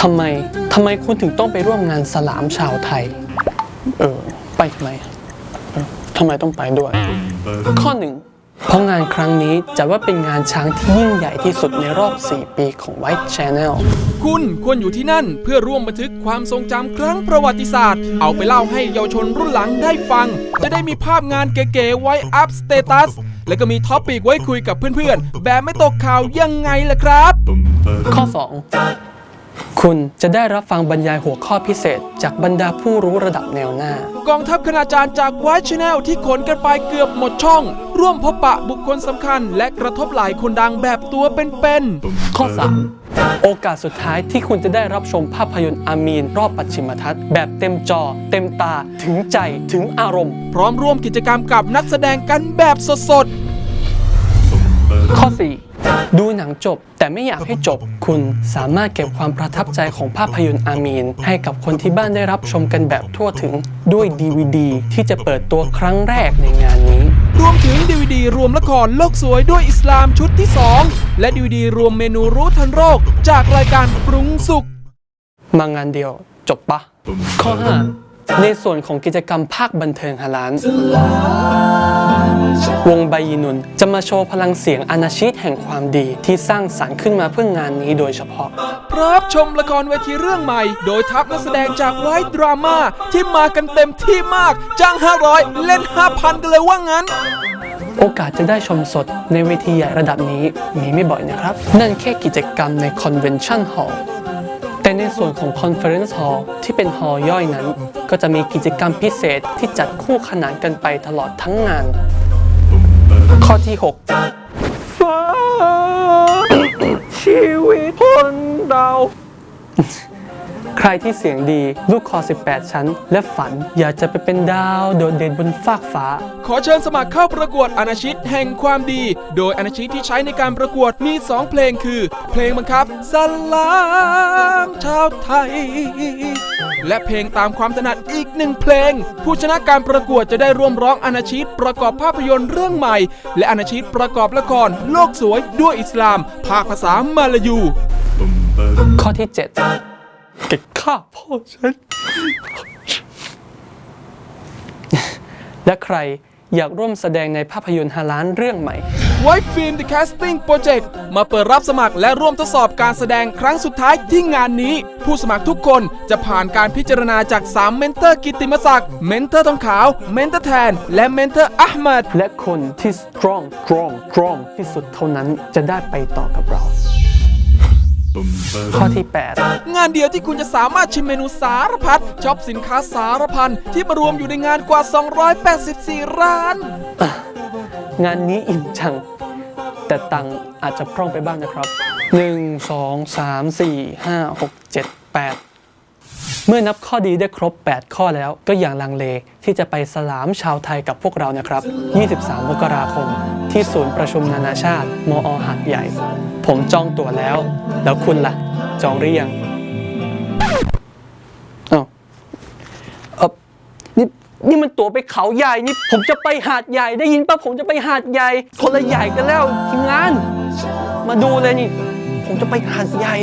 ทำไมทำไมคุณถึงต้องไปร่วมงานสลามชาวไทย เออ ไปทำไมเออทำไมต้องไปด้วย ข้อหนึ่งเพราะงานครั้งนี้จะว่าเป็นงานช้างที่ยิ่งใหญ่ที่สุดในรอบ 4 ปีของ White Channel คุณควรอยู่ที่นั่นเพื่อร่วมบันทึกความทรงจำครั้งประวัติศาสตร์ เอาไปเล่าให้เยาวชนรุ่นหลังได้ฟัง จะได้มีภาพงานเก๋ๆไว้อัพสเตตัส และก็มีท็อปิกไว้คุยกับเพื่อนๆ แบบไม่ตกข่าวยังไงล่ะครับ ข้อ 2 คุณจะได้รับฟังบรรยายหัวข้อพิเศษ จากบรรดาผู้รู้ระดับแนวหน้า กองทัพคณาจารย์จากไวท์ชแนลที่ขนกันไปเกือบหมดช่อง ร่วมพบปะบุคคลสำคัญ และกระทบหลายคนดังแบบตัวเป็นๆข้อ 3 โอกาสสุดท้ายที่คุณจะได้รับชมภาพยนตร์อามีนรอบปัจฉิมทัศน์แบบเต็มจอ เต็มตา ถึงใจถึงอารมณ์ พร้อมร่วมกิจกรรมกับนักแสดงกันแบบสดข้อ 4 ดูหนังจบแต่ไม่อยากให้จบ คุณสามารถเก็บความประทับใจของภาพยนตร์อามีน ให้กับคนที่บ้านได้รับชมกันแบบทั่วถึงด้วย DVD ที่จะเปิดตัวครั้งแรกในงานนี้ๆรวมถึง DVD รวมละครโลกสวยด้วยอิสลามชุดที่ 2 และ DVD รวมเมนูรู้ทันโรค จากรายการปรุงสุข มางานเดียวจบปะข้อ5 ในส่วนของกิจกรรมภาคบันเทิงฮาลานวงไบยีนุนจะมาโชว์พลังเสียงอานาชิตแห่งความดีที่สร้างสรรค์ขึ้นมาเพื่องานนี้โดยเฉพาะพร้อมชมละครเวทีเรื่องใหม่ โดยทัพนักแสดงจากไวท์ดราม่าที่มากันเต็มที่มาก จ้าง 500 เล่น 5,000 กันเลยว่างั้น โอกาสจะได้ชมสดในเวทีใหญ่ระดับนี้มีไม่บ่อยนะครับ นั่นแค่กิจกรรมใน Convention Hall แต่ในส่วนของ Conference Hall ที่เป็นฮอลล์ย่อยนั้น ก็จะมีกิจกรรมพิเศษที่จัดคู่ขนานกันไปตลอดทั้งงาน ข้อที่ 6 ฟ้า ชีวิตคนเรา ใครที่เสียงดี ลูกคอ 18 ชั้น และฝันอยากจะไปเป็นดาวโดดเด่นบนฟากฟ้า ขอเชิญสมัครเข้าประกวดอนาชิตแห่งความดี โดยอนาชิตที่ใช้ในการประกวดมี 2 เพลงคือ เพลงบังคับสลามชาวไทย และเพลงตามความถนัดอีกหนึ่งเพลง ผู้ชนะการประกวดจะได้ร่วมร้องอนาชิตประกอบภาพยนตร์เรื่องใหม่ และอนาชิตประกอบละครโลกสวยด้วยอิสลาม ภาคภาษามาลายู ข้อที่ 7 เก็บฆ่าพ่อฉัน และใครอยากร่วมแสดงในภาพยนตร์ฮาลานเรื่องใหม่ไวท์ฟิล์ม The Casting Project มาเปิดรับสมัครและร่วมทดสอบการแสดงครั้งสุดท้ายที่งานนี้ ผู้สมัครทุกคนจะผ่านการพิจารณาจาก 3 เมนเทอร์กิตติมศักดิ์เมนเทอร์ทองขาว เมนเทอร์แทน และเมนเทอร์อัลมัดและคนที่ strong strong strong ที่สุดเท่านั้นจะได้ไปต่อกับเรา ข้อที่ 8 งานเดียวที่คุณจะสามารถชิมเมนูสารพัดช็อปสินค้าสารพันที่มารวมอยู่ในงานกว่า 284 ร้าน งานนี้อิ่มจัง แต่ตังค์อาจจะพร่องไปบ้างนะครับ 1 2 3 4 5 6 7 8 เมื่อนับข้อดีได้ครบ 8 ข้อแล้วก็อย่างลังเลที่จะไปสลามชาวไทยกับพวกเรานะครับ 23 มกราคม ที่ศูนย์ประชุมนานาชาติ มอหาดใหญ่ ผมจองตั๋วแล้ว แล้วคุณล่ะ จองหรือยังอ้าวเออนี่นี่มันตั๋วไปเขาใหญ่นี่ ผมจะไปหาดใหญ่ได้ยินปะผมจะไปหาดใหญ่ คนละใหญ่กันแล้วทีมงาน มาดูเลยนี่ ผมจะไปหาดใหญ่